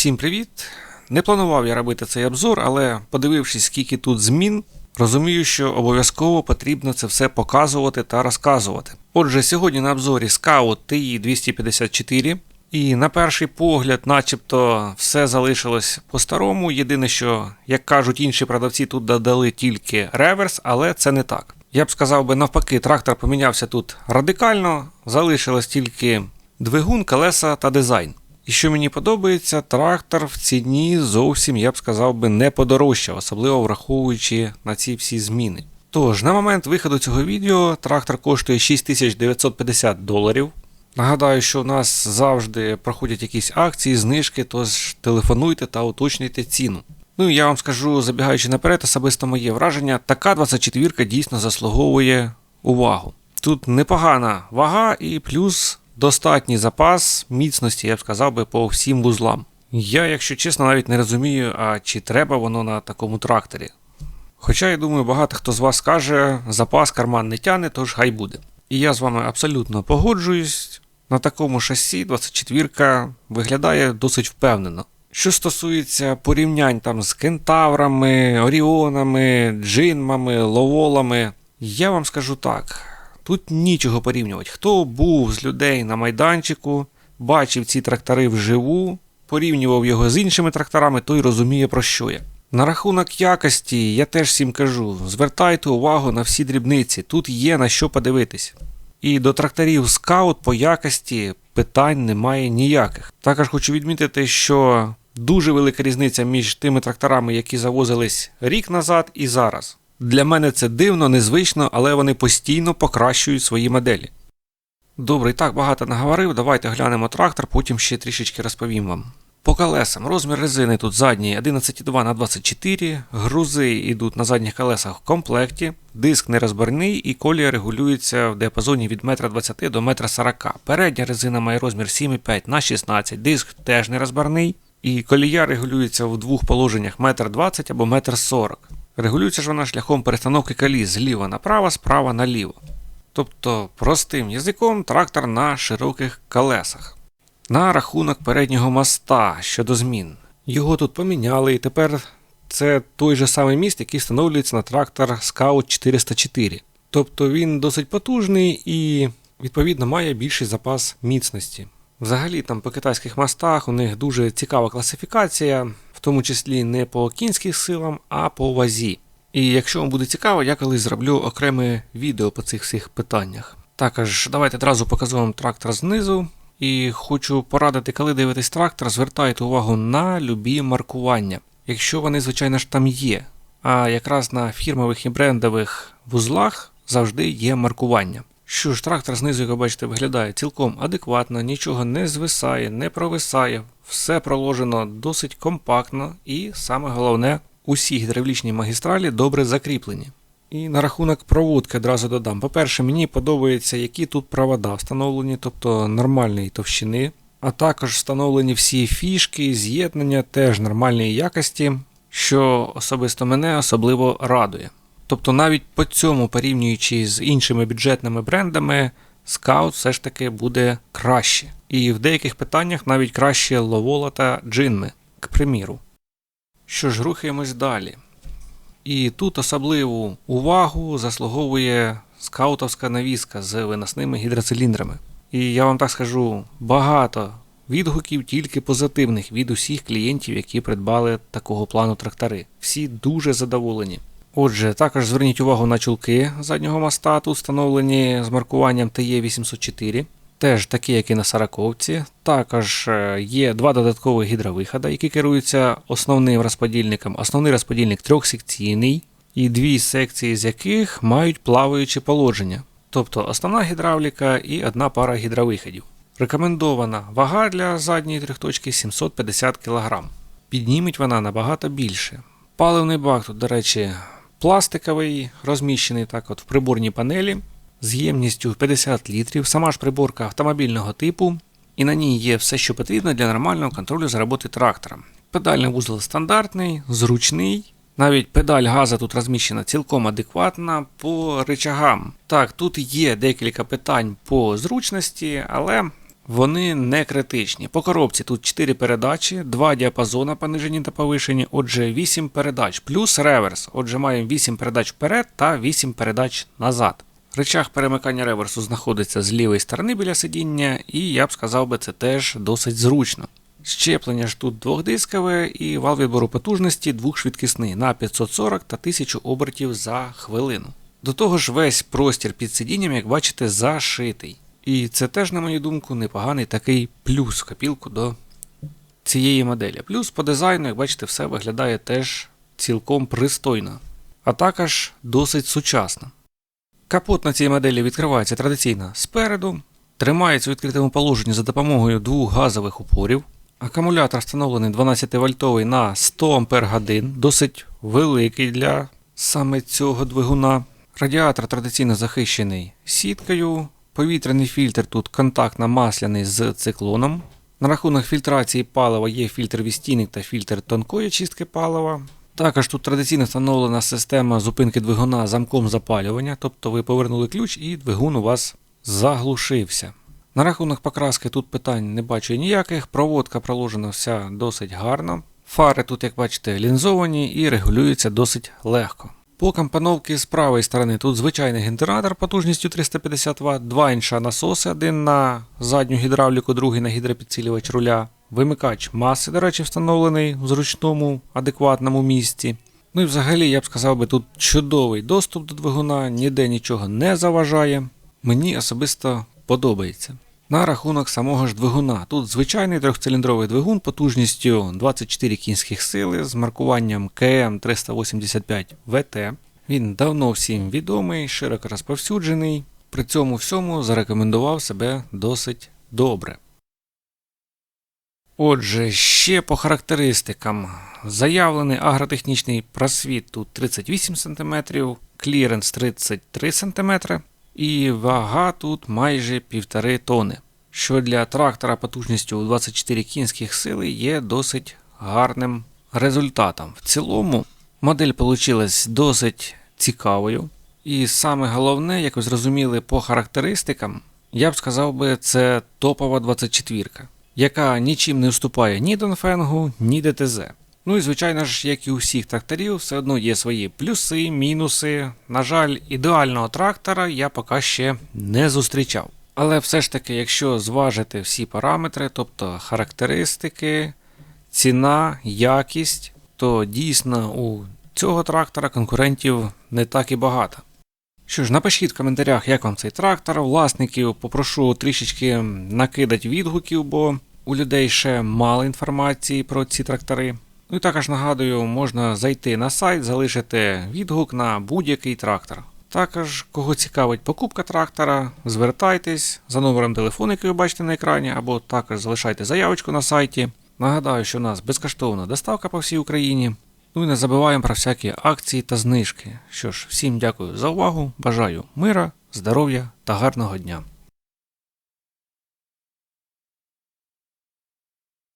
Всім привіт! Не планував я робити цей обзор, але подивившись, скільки тут змін, розумію, що обов'язково потрібно це все показувати та розказувати. Отже, сьогодні на обзорі Scout TI 254. І на перший погляд, начебто, все залишилось по-старому. Єдине, що, як кажуть інші продавці, тут додали тільки реверс, але це не так. Я б сказав би навпаки, трактор помінявся тут радикально, залишилось тільки двигун, колеса та дизайн. І що мені подобається, трактор в ціні зовсім, я б сказав би, не подорожчав, особливо враховуючи на ці всі зміни. Тож, на момент виходу цього відео трактор коштує 6950 доларів. Нагадаю, що у нас завжди проходять якісь акції, знижки, тож телефонуйте та уточнюйте ціну. Ну і я вам скажу, забігаючи наперед, особисто моє враження, така 24 дійсно заслуговує увагу. Тут непогана вага і плюс достатній запас міцності, я б сказав би, по всім вузлам. Я, якщо чесно, навіть не розумію, а чи треба воно на такому тракторі. Хоча, я думаю, багато хто з вас скаже, запас карман не тяне, тож хай буде. І я з вами абсолютно погоджуюсь. На такому шасі 24 виглядає досить впевнено. Що стосується порівнянь там з кентаврами, оріонами, джинмами, ловолами, я вам скажу так: тут нічого порівнювати. Хто був з людей на майданчику, бачив ці трактори вживу, порівнював його з іншими тракторами, той розуміє про що я. На рахунок якості я теж всім кажу: звертайте увагу на всі дрібниці, тут є на що подивитись. І до тракторів скаут по якості питань немає ніяких. Також хочу відмітити, що дуже велика різниця між тими тракторами, які завозились рік назад і зараз. Для мене це дивно, незвично, але вони постійно покращують свої моделі. Добре, і так багато наговорив. Давайте глянемо трактор, потім ще трішечки розповім вам. По колесам розмір резини тут задній 11,2 на 24 грузи йдуть на задніх колесах в комплекті, диск нерозборний і колія регулюється в діапазоні від 1,20 м до 1,40 м. Передня резина має розмір 7,5 на 16 диск теж нерозборний, і колія регулюється в двох положеннях 1,20 м або 1,40 м. Регулюється ж вона шляхом перестановки коліс зліва направо, справа наліво. Тобто, простим язиком трактор на широких колесах. На рахунок переднього моста щодо змін. Його тут поміняли, і тепер це той же самий міст, який встановлюється на трактор Scout 404. Тобто він досить потужний і, відповідно, має більший запас міцності. Взагалі, там по китайських мостах у них дуже цікава класифікація, в тому числі не по кінських силам, а по вазі. І якщо вам буде цікаво, я колись зроблю окреме відео по цих всіх питаннях. Також давайте одразу покажу вам трактор знизу. І хочу порадити, коли дивитесь трактор, звертайте увагу на любі маркування, якщо вони, звичайно ж, там є. А якраз на фірмових і брендових вузлах завжди є маркування. Що ж, трактор знизу, як ви бачите, виглядає цілком адекватно, нічого не звисає, не провисає, все проложено досить компактно і, саме головне, усі гідравлічні магістралі добре закріплені. І на рахунок проводки одразу додам. По-перше, мені подобається, які тут провода встановлені, тобто нормальної товщини, а також встановлені всі фішки, з'єднання теж нормальної якості, що особисто мене особливо радує. Тобто навіть по цьому, порівнюючи з іншими бюджетними брендами, Scout все ж таки буде краще. І в деяких питаннях навіть краще Ловола та Джинми, к приміру. Що ж, рухаємось далі. І тут особливу увагу заслуговує скаутовська навіска з виносними гідроциліндрами. І я вам так скажу, багато відгуків тільки позитивних від усіх клієнтів, які придбали такого плану трактори. Всі дуже задоволені. Отже, також зверніть увагу на чулки заднього моста, тут встановлені з маркуванням TE804. Теж такі, як і на сороковці. Також е, є два додаткові гідровиходи, які керуються основним розподільником. Основний розподільник трьохсекційний, і дві секції з яких мають плаваюче положення, тобто основна гідравліка і одна пара гідровиходів. Рекомендована вага для задньої трьохточки 750 кг. Підніметь вона набагато більше. Паливний бак тут, до речі, пластиковий, розміщений так от в приборній панелі з ємністю 50 літрів, сама ж приборка автомобільного типу, і на ній є все, що потрібно для нормального контролю за роботи трактора. Педальний вузол стандартний, зручний. Навіть педаль газа тут розміщена цілком адекватна по речагам. Так, тут є декілька питань по зручності, але Вони не критичні. По коробці тут 4 передачі, 2 діапазона понижені та повишені, отже 8 передач, плюс реверс. Отже, маємо 8 передач вперед та 8 передач назад. Речах перемикання реверсу знаходиться з лівої сторони біля сидіння, і я б сказав би, це теж досить зручно. Щеплення ж тут двохдискове і вал відбору потужності двохшвидкісний на 540 та 1000 обертів за хвилину. До того ж, весь простір під сидінням, як бачите, зашитий. І це теж, на мою думку, непоганий такий плюс в копілку до цієї моделі. Плюс по дизайну, як бачите, все виглядає теж цілком пристойно, а також досить сучасно. Капот на цій моделі відкривається традиційно спереду, тримається у відкритому положенні за допомогою двох газових упорів. Акумулятор встановлений 12 вольтовий на 100 Ах, досить великий для саме цього двигуна. Радіатор традиційно захищений сіткою. Повітряний фільтр тут контактно-масляний з циклоном. На рахунок фільтрації палива є фільтр відстійник та фільтр тонкої чистки палива. Також тут традиційно встановлена система зупинки двигуна замком запалювання, тобто ви повернули ключ і двигун у вас заглушився. На рахунок покраски тут питань не бачу ніяких, проводка проложена вся досить гарно. Фари тут, як бачите, лінзовані і регулюються досить легко. По компоновці з правої сторони тут звичайний генератор потужністю 350 Вт, два інша насоси, один на задню гідравліку, другий на гідропідсилювач руля. Вимикач маси, до речі, встановлений в зручному, адекватному місці. Ну і взагалі, я б сказав би, тут чудовий доступ до двигуна, ніде нічого не заважає. Мені особисто подобається. На рахунок самого ж двигуна. Тут звичайний трьохциліндровий двигун потужністю 24 кінських сили з маркуванням КМ385 ВТ. Він давно всім відомий, широко розповсюджений. При цьому всьому зарекомендував себе досить добре. Отже, ще по характеристикам. Заявлений агротехнічний просвіт тут 38 см, кліренс 33 см і вага тут майже 1,5 тони, що для трактора потужністю 24 кінських сили є досить гарним результатом. В цілому модель вийшла досить цікавою. І саме головне, як ви зрозуміли по характеристикам, я б сказав би, це топова 24 яка нічим не вступає ні Донфенгу, ні ДТЗ. Ну і звичайно ж, як і у всіх тракторів, все одно є свої плюси, мінуси. На жаль, ідеального трактора я поки ще не зустрічав. Але все ж таки, якщо зважити всі параметри, тобто характеристики, ціна, якість, то дійсно у цього трактора конкурентів не так і багато. Що ж, напишіть в коментарях, як вам цей трактор. Власників попрошу трішечки накидати відгуків, бо у людей ще мало інформації про ці трактори. Ну і також нагадую, можна зайти на сайт, залишити відгук на будь-який трактор. Також, кого цікавить покупка трактора, звертайтесь за номером телефону, який ви бачите на екрані, або також залишайте заявочку на сайті. Нагадаю, що у нас безкоштовна доставка по всій Україні. Ну і не забуваємо про всякі акції та знижки. Що ж, всім дякую за увагу, бажаю мира, здоров'я та гарного дня.